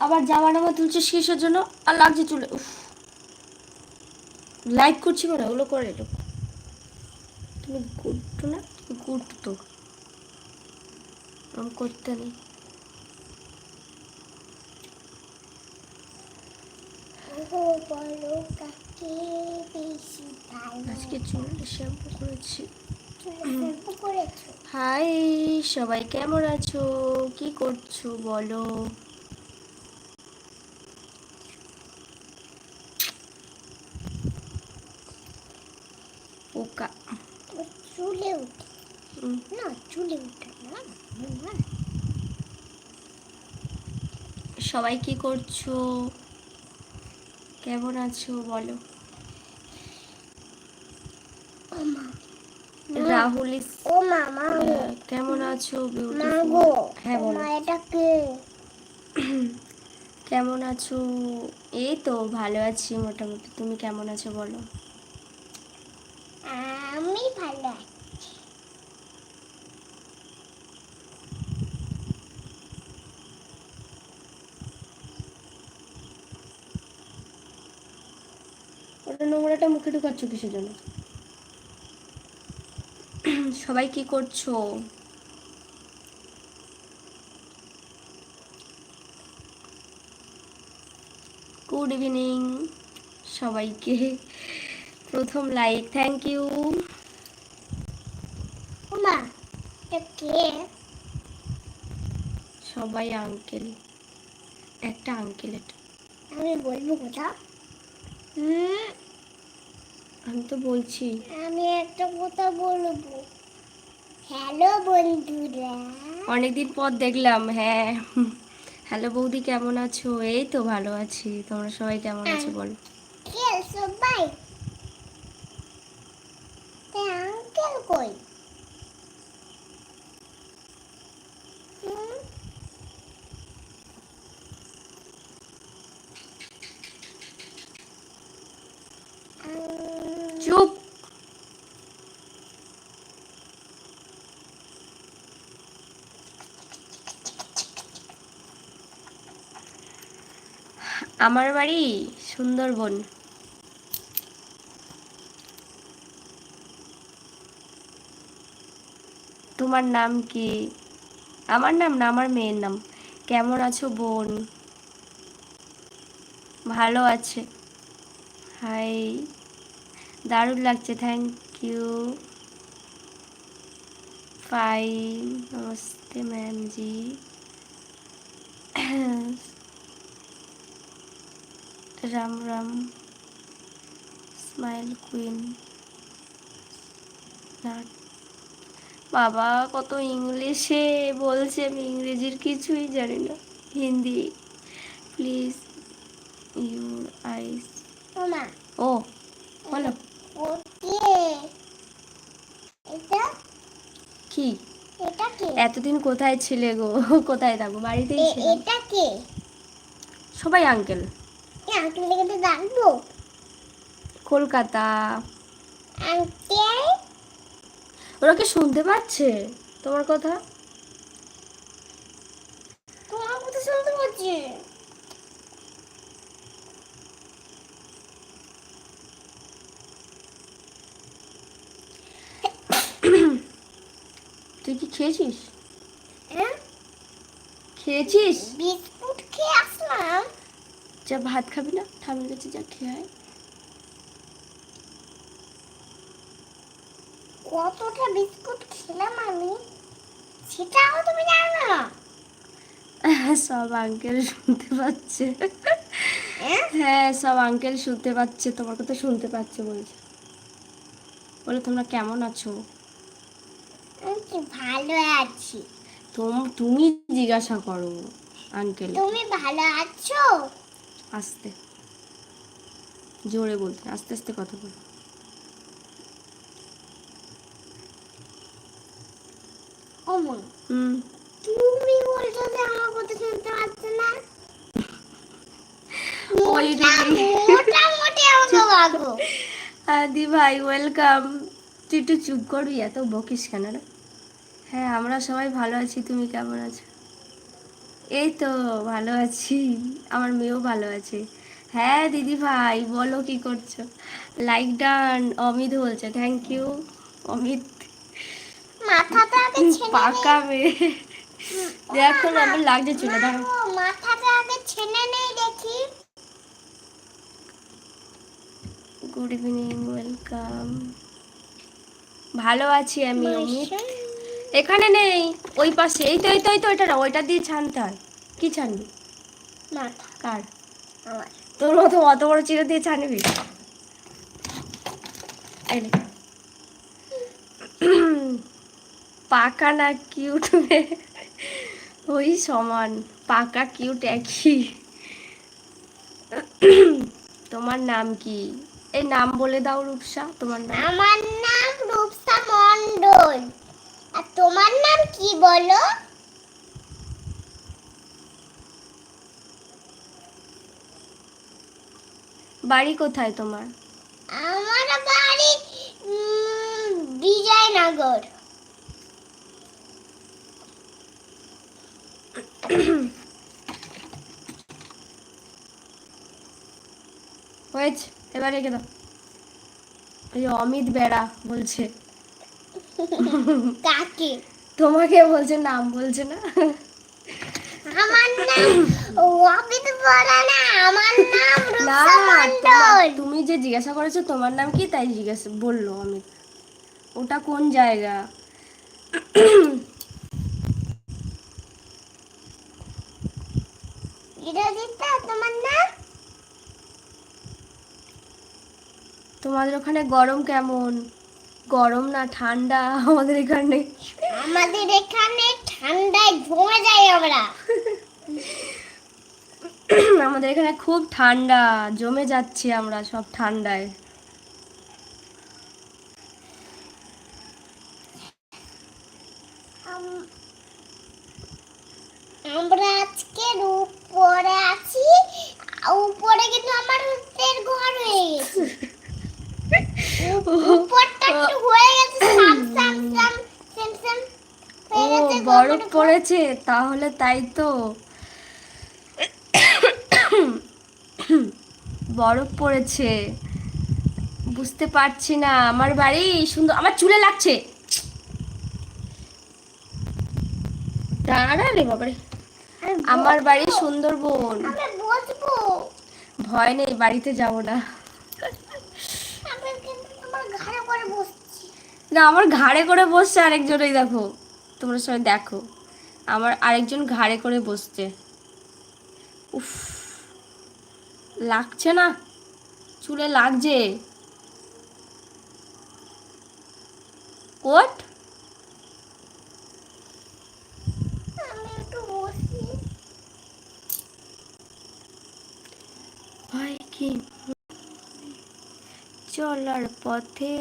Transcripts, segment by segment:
আবার জামা টামা তুলছিস কিসের জন্য? আর লাগছে চুলে লাইক করছি করে ওগুলো করে এলো তুমি গুড্ডু না? গুড আমি করতে নেই। বলো আজকে চুলে শ্যাম্পু করেছি। হাই সবাই কেমন আছো? কি করছ বলো? পোকা। চুলে উঠে। না চুলে উঠে না। সবাই কি করছ? কেমন আছো বলো? রাহুল ও মামা কেমন আছো? বিউটিফুল হ্যাঁ বলো। এটা কে? কেমন আছো? এই তো ভালো আছি মোটামুটি। তুমি কেমন আছো বলো? আমি ভালো আছি। ওটা নোংরাটা মুখে ঢুকাচ্ছ কিসের জন্য? সবাই কি করছ? গুড ইভিনিং সবাইকে প্রথম লাইক থ্যাংক ইউ মা কে? সবাই আঙ্কেল একটা আঙ্কেল এটা আমি বলব কোথা? হুম? আমি তো বলছি। আমি একটা কথা বলব। হ্যালো বন্ধুরা। অনেকদিন পর দেখলাম হ্যাঁ। হ্যালো বৌদি কেমন আছো? এই তো ভালো আছি। তোমরা সবাই কেমন আছো বলো? সবাই। আঙ্কেল কই হুম? আম, চুপ আমার বাড়ি সুন্দরবন। তোমার নাম কি? আমার নাম না, আমার মেয়ের নাম। কেমন আছো বোন? ভালো আছে। হাই, দারুণ লাগছে thank you fine namaste ma'am ji. Ram Ram smile queen বাবা কত ইংলিশে বলছে আমি ইংরেজির কিছুই জানি না হিন্দি। প্লিজ ইউর আইস ও বলো। কি? এতদিন কোথায় ছিলে গো? কোথায় থাকো? বাড়িতেই সবাই আঙ্কেল আঙ্কেল থেকে ডাকবো কলকাতা। আঙ্কেল? ওরা কি শুনতে পাচ্ছে তোমার কথা? তোমার কথা শুনতে পাচ্ছি। তুই কি খেয়েছিস? হ্যাঁ? খেয়েছিস? বিস্কুট খেয়ে আসলাম। যা ভাত খাবি না ঠামের কাছে যা খেয়ে কতটা বিস্কুট খেলাম আমি সেটাও তুমি জানো না? সব আঙ্কেল শুনতে পাচ্ছে। হ্যাঁ? হ্যাঁ সব আঙ্কেল শুনতে পাচ্ছে তোমার কথা শুনতে পাচ্ছে বলছে। বলে তোমরা কেমন আছো? ভালো আছি। তুমি জিজ্ঞাসা করো আঙ্কেল তুমি ভালো আছো? আস্তে। জোরে বলতে আস্তে আস্তে কথা বলো। হুম। তুমি বলছো যে আমার কথা শুনতে পাচ্ছ না? ওই মোটা- মোটামুটি আমাকে পাগো আদি ভাই ওয়েলকাম তুই একটু চুপ করবি এত বকিস কেন হ্যাঁ আমরা সবাই ভালো আছি তুমি কেমন আছো? এই তো ভালো আছি। আমার মেয়েও ভালো আছে। হ্যাঁ দিদি ভাই বলো কি করছ? লাইক ডান অমিত বলছে থ্যাংক ইউ অমিত। মাথাটা আগে পাকা মেয়ে দেখো না আমার লাগছে চুলে দেখো মাথাটা আগে ছেনে নেই দেখি। গুড ইভিনিং ওয়েলকাম ভালো আছি আমি অমিত। এখানে নেই ওই পাশে। এই তো এই তো এই তো ওইটা না ওইটা দিয়ে ছানতে হয়। কি ছানবি? কার? তোর মতো অত বড় চিড়ে দিয়ে ছানবি? পাকা না কিউট ওই সমান পাকা কিউট একই। তোমার নাম কি? এই নাম বলে দাও রূপসা তোমার নাম? আমার নাম রূপসা মন্ডল তোমার নাম কি বলো? বাড়ি কোথায় তোমার? আমার বাড়ি বিজয়নগর। হয়েছে এবার রেখে দাও। অমিত বেড়া বলছে। কাকে? তোমাকে বলছে নাম বলছে না? আমার নাম অমিত বড়া না আমার নাম মন্ডল তুমি যে জিজ্ঞাসা করেছ তোমার নাম কি? তাই জিজ্ঞাসা বলল অমিত। ওটা কোন জায়গা? তোমার নাম? তোমাদের ওখানে গরম কেমন? গরম না ঠান্ডা আমাদের এখানে। আমাদের এখানে ঠান্ডায় জমে যাই আমরা। আমাদের এখানে খুব ঠান্ডা জমে যাচ্ছি আমরা সব ঠান্ডায়। আমরা আজকে উপরে আছি উপরে কিন্তু আমাদের ঘর হয়ে গেছে। বরফ পড়েছে তাহলে তাই তো। বরফ পড়েছে। বুঝতে পারছি না আমার বাড়ি সুন্দর আমার চুলে লাগছে। রে বাবারে। আমার বাড়ি সুন্দরবন। ভয় নেই বাড়িতে যাব না। না আমার ঘাড়ে করে বসছে আরেকজনই দেখো। তোমরা সবাই দেখো। আমার আরেকজন ঘাড়ে করে বসছে। উফ লাগছে না? চুলে লাগছে। কোট? চলার পথে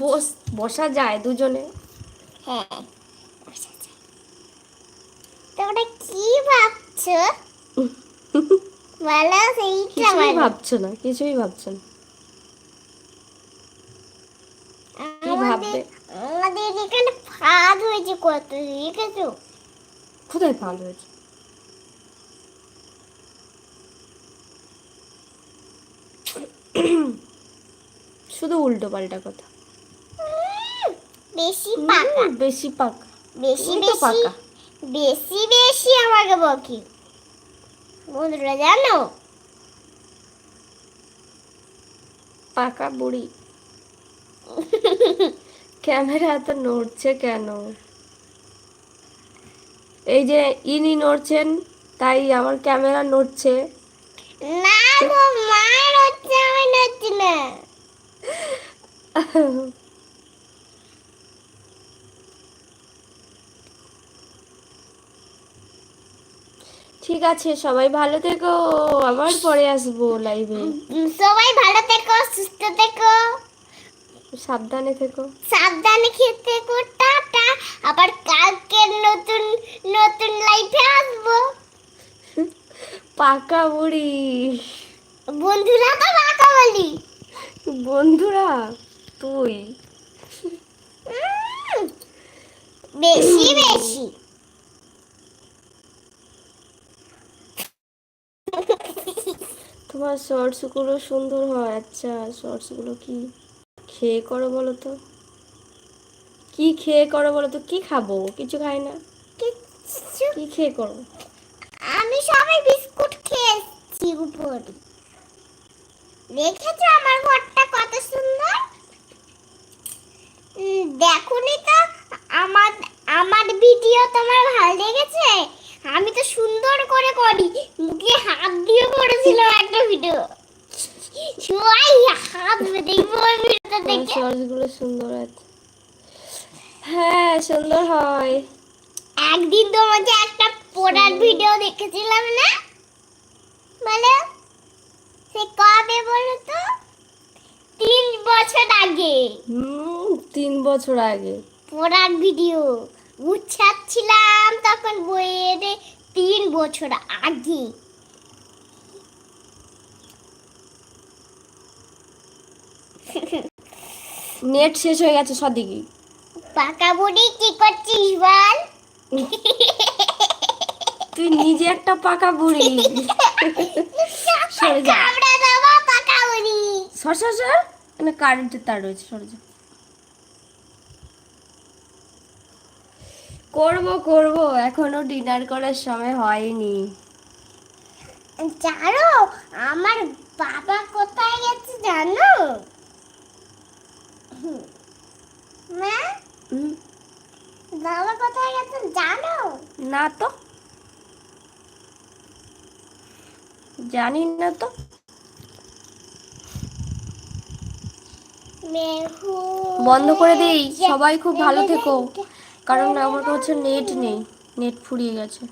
বস বসা যায় দুজনে। হ্যাঁ তোমরা কি ভাবছ? বলো সেইটা কিছুই বলো। ভাবছ না কিছুই ভাবছ না। কি ভাববে? আমাদের এখানে ফাঁদ হয়েছে কত দেখেছ? কোথায় ফাঁদ হয়েছে? শুধু উল্টো পাল্টা কথা। বেশি পাকা। বেশি পাকা। বেশি বেশি। পাকা। বেশি বেশি আমাকে বকি। বন্ধুরা জানো? পাকা বুড়ি। ক্যামেরা এত নড়ছে কেন? এই যে ইনি নড়ছেন তাই আমার ক্যামেরা নড়ছে। না ঠিক আছে সবাই ভালো থেকো। আবার পরে আসব লাইভে সবাই ভালো থেকো সুস্থ থেকো। সাবধানে থেকো। সাবধানে খেতে টাটা। আবার কালকে নতুন নতুন লাইফে আসব। পাকা বুড়ি। বন্ধুরা তো বাঁকা বলি বন্ধুরা তুই? বেশি বেশি। তোমার শর্টসগুলো সুন্দর হয় আচ্ছা শর্টসগুলো কি খেয়ে করো বলো তো? কি খেয়ে করো বলো তো? কি খাব? কিছু খাই না? কি খেয়ে করো? আমি সবাই বিস্কুট খেয়েছি উপর। দেখেছ আমার ঘরটা কত সুন্দর? দেখোনি তো আমার আমার ভিডিও তোমার ভালো লেগেছে? আমি তো সুন্দর করে করি। মুখে হাত দিয়ে করেছিলাম একটা ভিডিও সবাই হাত দেখব ভিডিওটা দেখে। শর্টসগুলো সুন্দর আছে। হ্যাঁ সুন্দর হয়। একদিন তোমাকে একটা পড়ার ভিডিও দেখেছিলাম না? বলো। সে কবে বলো তো তিন বছর আগে। হুম তিন বছর আগে। পড়ার ভিডিও। উচ্ছাচ্ছিলাম তখন বইয়ের তিন বছর আগে। নেট শেষ হয়ে গেছে সদিকে পাকা বুড়ি কি করছিস বল? তুই নিজে একটা পাকা বুড়ি। সরে যা। সর সর সর। কারেন্টের তার রয়েছে সরে যা। করব করব। এখনও ডিনার করার সময় হয়নি। জানো আমার বাবা কোথায় গেছে জানো। মা? বাবা কোথায় গেছে জানো? না তো। জানি না তো বন্ধ করে দেই সবাই খুব ভালো থেকো। কারণ আমার কাছে নেট নেই নেট ফুরিয়ে গেছে।